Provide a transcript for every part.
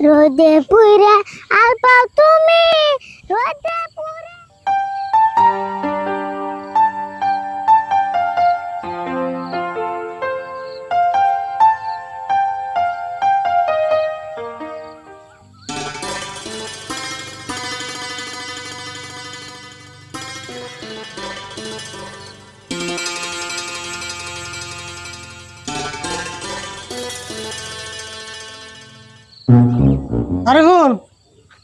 রোদে পুরা আলপাও তুমি রোদে পুরা আরে হুন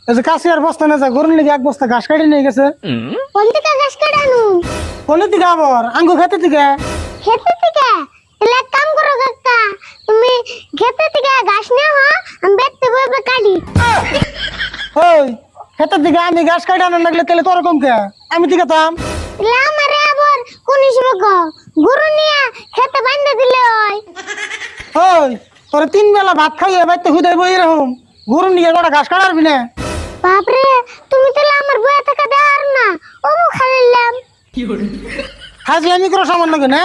এই যে কাশি আর বস্তা না যা গরুর লেগে এক বস্তা ঘাস কাটি নিয়ে গেছে। কোন থেকে গাছ কাটানু? কোনের দিকে আবার? আঙ্গু খেতে দিকে? খেতে থেকে তাহলে এক কাম করো কাকা তুমি খেতে থেকে ঘাস নাও হ্যাঁ আমি বেতে বইবে কাটি। ওই খেতের দিকে আমি ঘাস কাটি আনার লাগলে তাহলে তোর কম কে? আমি দিকে তাম তাহলে আমারে আবার কোন হিসেবে গো গরু নিয়ে খেতে বান্ধে দিলে হয়। ওই তোর তিন বেলা ভাত খাইয়ে বাইতে হুদাই বই এরকম। গরু নিয়ে গোটা ঘাস কাটারবি না? বাপরে তুমি তাহলে আমার বয়ে থাকা দেওয়ার না ও খালিলাম হাজলামি করো সামান্য না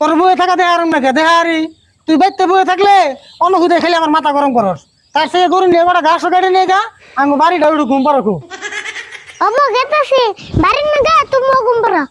তোর বয়ে থাকা দেহার নাকি দেহারি তুই বাইতে বয়ে থাকলে অনুভূতি খেলে আমার মাথা গরম করস। তার থেকে গরু নিয়ে গোটা ঘাস কাটি নিয়ে গা আমি বাড়িটা উঠু ঘুম পারো খুব অমো গেতাছি বাড়ির না গা তুমি গুম্বরা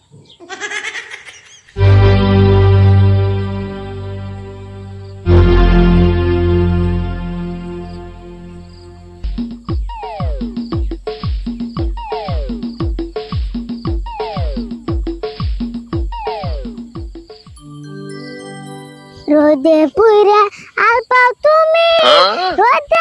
রোদে পুরা আলপাও তুমি। হ্যাঁ? রোদে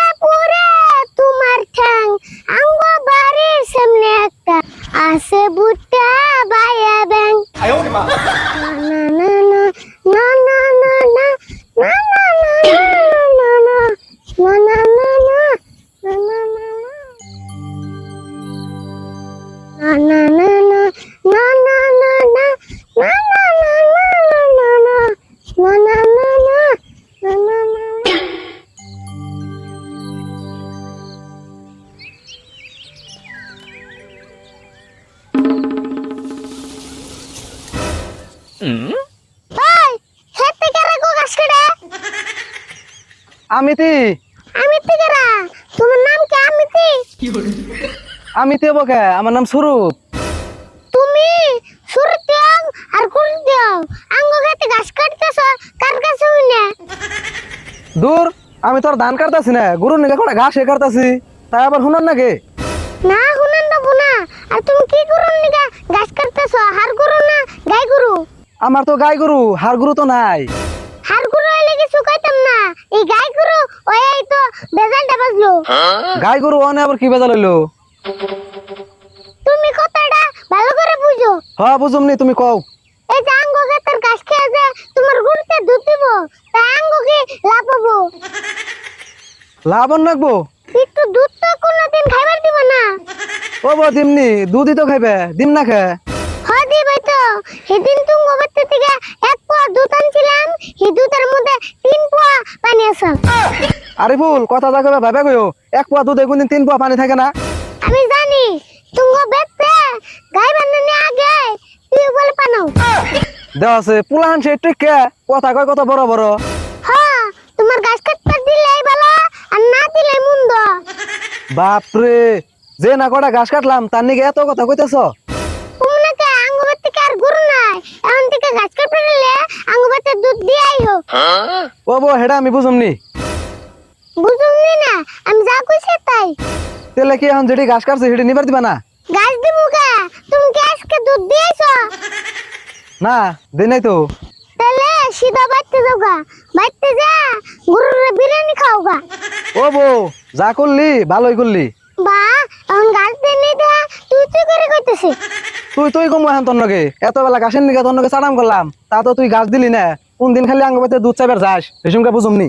কারা গো গাছ আমিতি। আমি তিকারা তোমার নাম কি আমিতি? আমিতি বকে আমার নাম তুমি আর দিও। আঙ্গ খেতে গাছ কাটতেছ কার কাছে হইনা দূর আমি তোর ধান কাটতাছি না। গরু নিকে কোটা ঘাস এ কাটতাছি। তাই আবার শুনান নাকি? না হুনান দেবো না। আর তুমি কি করো নিগা গাছ কাটতেছ? গরু গরু আমার তো গাই গরু হার গরু তো নাই। হার গরু এলে কিছু কইতাম না। এই গাই গরু ওই এই তো বেজানটা বাজলো। গাই গরু অনে আবার কি বেজা লইলো তুমি কথাটা ভালো করে বুঝো। হ বুঝুমনি তুমি কও। এই যে আঙ্গ ক্ষেতের গাছ খেয়ে যে তোমার গরুতে দুধ দিব তাই আঙ্গ কি লাভ হব। লাভন রাখব? একটু দুধ তো কোনোদিন খাইবার দিব না। ও বো দিমনি দুধই তো খাইবে দিম না খে। হয় সেদিন তুমি গোবরতে থেকে এক পোয়া দুধ আনছিলাম সেই দুধের মধ্যে তিন পোয়া পানি আছে। আরে ভুল কথা যা কবে ভাবে কইও। এক পোয়া দুধে কোনদিন তিন পোয়া পানি থাকে না। আমি জানি তুমি বেতে গাই বানানে আগে বলে পানাও। দেওয়া আছে পুলাহান সে টিকে কথা কয় কত বড় বড়। হ্যাঁ তোমার গাছ কাটতে দিলেই ভালো আর না দিলে মন্দ বাপরে যে না কটা ঘাস কাটলাম তার নিকে এত কথা কইতেছ? থেকে গাছ কাটতে দিলে আঙ্গুবাতে দুধ দিয়াই হোক। ও বো হেডা আমি বুঝুমনি। বুঝুমনি না আমি যা কইছে তাই। তেলে কি এখন যেটি ঘাস কাটছে সেটি নিবার দিবা না? গাছ দিমু গা তুমি কি আজকে দুধ দিয়েছ? না দেই নাই তো। তাহলে সিধা বাইতে যাও গা বাইতে যা গরুর বিরিয়ানি খাও গা ও বো যা করলি ভালোই করলি। বা এখন গাছ দিয়ে নিয়ে দে তুই তুই করে কইতেছি তুই তুই কম এখন এত বেলা ঘাসের নিকে তোর নগে চাড়াম করলাম, তা তো তুই ঘাস দিলি না। কোন দিন খালি আঙ্গবাতে দুধ চাইবার যাস, রেশমকে বুঝুমনি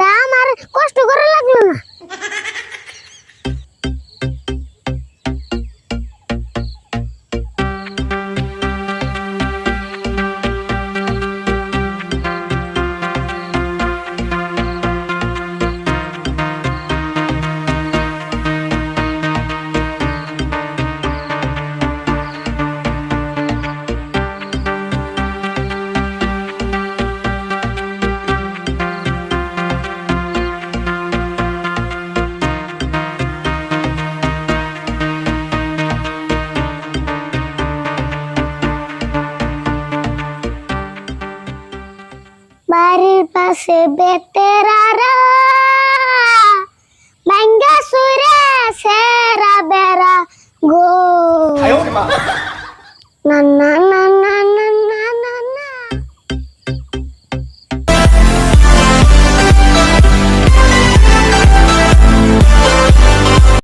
তা আমার কষ্ট করা লাগল না। বাড়ির পাশে বেতেরারা ভাঙ্গা সুরে সেরা বেড়া গো। নানা